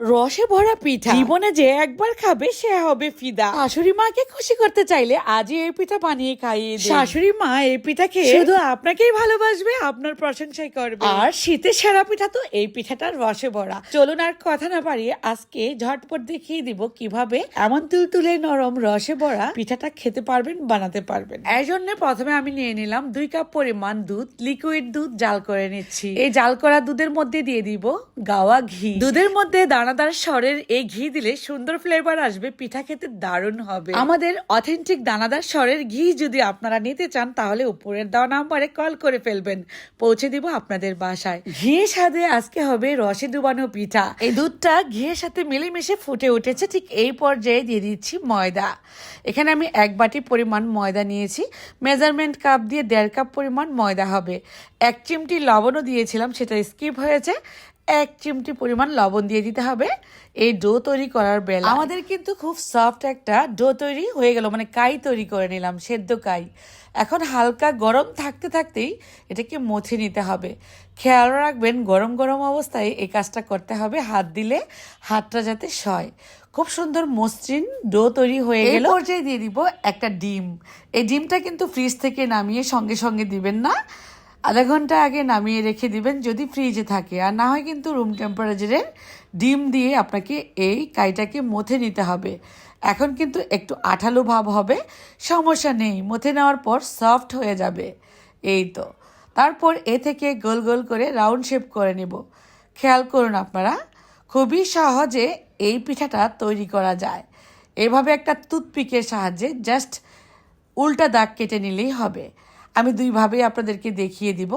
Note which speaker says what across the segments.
Speaker 1: রসে ভরা পিঠা। জীবনে যে একবার খাবে সে হবে ফিদা। শাশুড়ি মাকে খুশি করতে চাইলে আজই এই পিঠা বানিয়ে খাইয়ে শাশুড়ি মা এই পিঠা খেয়ে শুধু আপনাকেই ভালোবাসবে আপনার প্রশংসাই করবে। আর শীতের সেরা পিঠা তো এই পিঠাটার রসে ভরা। চলুন আর কথা না পারিয়ে আজকে ঝটপট দেখিয়ে দিব কীভাবে এমন তুলতুলে নরম রসে ভরা পিঠাটা খেতে পারবেন বানাতে পারবেন। এই জন্য প্রথমে আমি নিয়ে নিলাম দুই কাপ পরিমাণ দুধ লিকুইড দুধ জাল করে নিচ্ছি। এই জাল করা দুধের মধ্যে দিয়ে দিব গাওয়া ঘি। দুধের মধ্যে দানাদার স্বরের এই ঘি দিলে সুন্দর ফ্লেভার আসবে, পিঠা খেতে দারুণ হবে। আমাদের অথেন্টিক দানাদার স্বরের ঘি যদি আপনারা নিতে চান, তাহলে উপরের দেওয়া নাম্বারে কল করে ফেলবেন। পৌঁছে দিব আপনাদের বাসায়। ঘিয়ের সাথে আজকে হবে রসে ডুবানো পিঠা। এই দুধটা ঘিয়ের সাথে মিলেমিশে ফুটে উঠেছে, ঠিক এই পর্যায়ে দিয়ে দিচ্ছি ময়দা। এখানে আমি এক বাটি পরিমাণ ময়দা নিয়েছি। মেজারমেন্ট কাপ দিয়ে দেড় কাপ পরিমাণ ময়দা হবে। এক চিমটি লবণও দিয়েছিলাম, সেটা স্কিপ হয়েছে। এক চিমটি পরিমাণ লবণ দিয়ে দিতে হবে। এই ডো তৈরি করার বেলা আমাদের কিন্তু খুব সফট একটা ডো তৈরি হয়ে গেল মানে কাই তৈরি করে নিলাম সেদ্ধ কাই। এখন হালকা গরম থাকতে থাকতেই এটাকে মথে নিতে হবে। খেয়াল রাখবেন গরম গরম অবস্থায় এই কাজটা করতে হবে হাত দিলে হাতটা যাতে সয়। খুব সুন্দর মসৃণ ডো তৈরি হয়ে গেল। পর্যায়ে দিয়ে দিব একটা ডিম। এই ডিমটা কিন্তু ফ্রিজ থেকে নামিয়ে সঙ্গে সঙ্গে দিবেন না। আধা ঘণ্টা আগে নামিয়ে রেখে দিবেন যদি ফ্রিজে থাকে। আর না হয় কিন্তু রুম টেম্পারেচারের ডিম দিয়ে আপনাকে এই কাইটাকে মথে নিতে হবে। এখন কিন্তু একটু আঠালো ভাব হবে, সমস্যা নেই, মথে নেওয়ার পর সফট হয়ে যাবে। এই তো। তারপর এ থেকে গোল গোল করে রাউন্ড শেপ করে নেব। খেয়াল করুন আপনারা, খুবই সহজে এই পিঠাটা তৈরি করা যায়। এভাবে একটা টুথপিকের সাহায্যে জাস্ট উল্টা দাগ কেটে নিলেই হবে। আমি দুইভাবেই আপনাদেরকে দেখিয়ে দিব।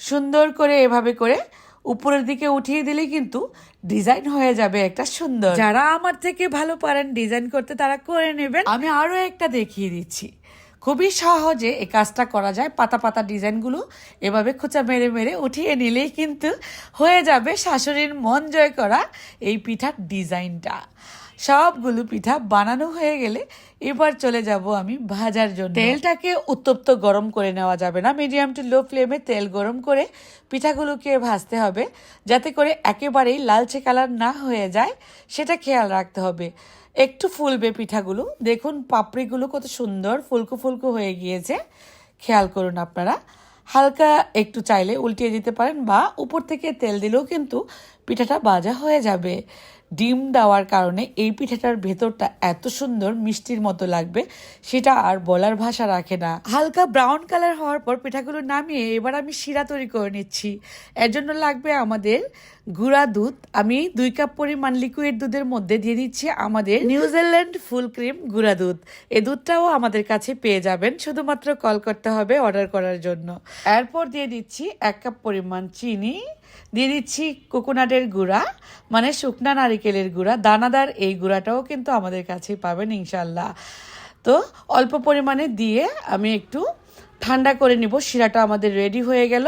Speaker 1: সুন্দর করে এভাবে করে উপরের দিকে উঠিয়ে দিলে কিন্তু ডিজাইন হয়ে যাবে একটা সুন্দর। যারা আমার থেকে ভালো পারেন ডিজাইন করতে তারা করে নেবেন। আমি আরও একটা দেখিয়ে দিচ্ছি। খুবই সহজে এই কাজটা করা যায়। পাতা পাতা ডিজাইনগুলো এভাবে খোঁচা মেরে মেরে উঠিয়ে নিলেই কিন্তু হয়ে যাবে শাশুড়ির মন জয় করা এই পিঠার ডিজাইনটা। সবগুলো পিঠা বানানো হয়ে গেলে এবার চলে যাব আমি ভাজার জন্য। তেলটাকে উত্তপ্ত গরম করে নেওয়া যাবে না। মিডিয়াম টু লো ফ্লেমে তেল গরম করে পিঠাগুলোকে ভাজতে হবে যাতে করে একেবারেই লালচে কালার না হয়ে যায়, সেটা খেয়াল রাখতে হবে। একটু ফুলবে পিঠাগুলো। দেখুন পাপড়িগুলো কত সুন্দর ফুলকো ফুলকো হয়ে গিয়েছে। খেয়াল করুন আপনারা। হালকা একটু চাইলে উল্টিয়ে দিতে পারেন বা উপর থেকে তেল দিলেও কিন্তু পিঠাটা বাজা হয়ে যাবে। ডিম দেওয়ার কারণে এই পিঠাটার ভেতরটা এত সুন্দর, মিষ্টির মতো লাগবে, সেটা আর বলার ভাষা রাখে না। হালকা ব্রাউন কালার হওয়ার পর পিঠাগুলো নামিয়ে এবার আমি শিরা তৈরি করে নিচ্ছি। এর জন্য লাগবে আমাদের গুঁড়া দুধ। আমি দুই কাপ পরিমাণ লিকুইড দুধের মধ্যে দিয়ে দিচ্ছি আমাদের নিউজিল্যান্ড ফুল ক্রিম গুঁড়া দুধ। এই দুধটাও আমাদের কাছে পেয়ে যাবেন, শুধুমাত্র কল করতে হবে অর্ডার করার জন্য। এরপর দিয়ে দিচ্ছি এক কাপ পরিমাণ চিনি। দিয়ে দিচ্ছি কোকোনাটের গুঁড়া মানে শুকনা নারিকেলের গুঁড়া। দানাদার এই গুঁড়াটাও কিন্তু আমাদের কাছে পাবেন ইনশাল্লাহ তো অল্প পরিমাণে দিয়ে আমি একটু ঠান্ডা করে নিব, শিরাটা আমাদের রেডি হয়ে গেল।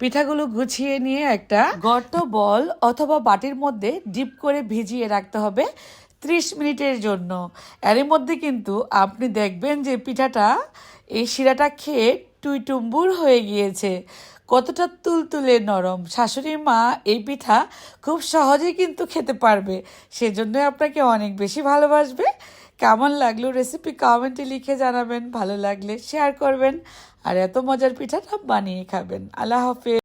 Speaker 1: পিঠাগুলো গুছিয়ে নিয়ে একটা গর্ত, বল অথবা বাটির মধ্যে ডিপ করে ভিজিয়ে রাখতে হবে ত্রিশ মিনিটের জন্য। এর মধ্যে কিন্তু আপনি দেখবেন যে পিঠাটা, এই শিরাটা খেয়ে টুইটুম্বুর হয়ে গিয়েছে। কতটা তুলতুলে নরম। শাশুড়ি মা এই পিঠা খুব সহজেই কিন্তু খেতে পারবে। সেজন্যই আপনাকে অনেক বেশি ভালোবাসবে। কেমন লাগল রেসিপি কমেন্টে লিখে জানাবেন। ভালো লাগলে শেয়ার করবেন। আর এত মজার পিঠাটা বানিয়ে খাবেন। আল্লাহ হাফেজ।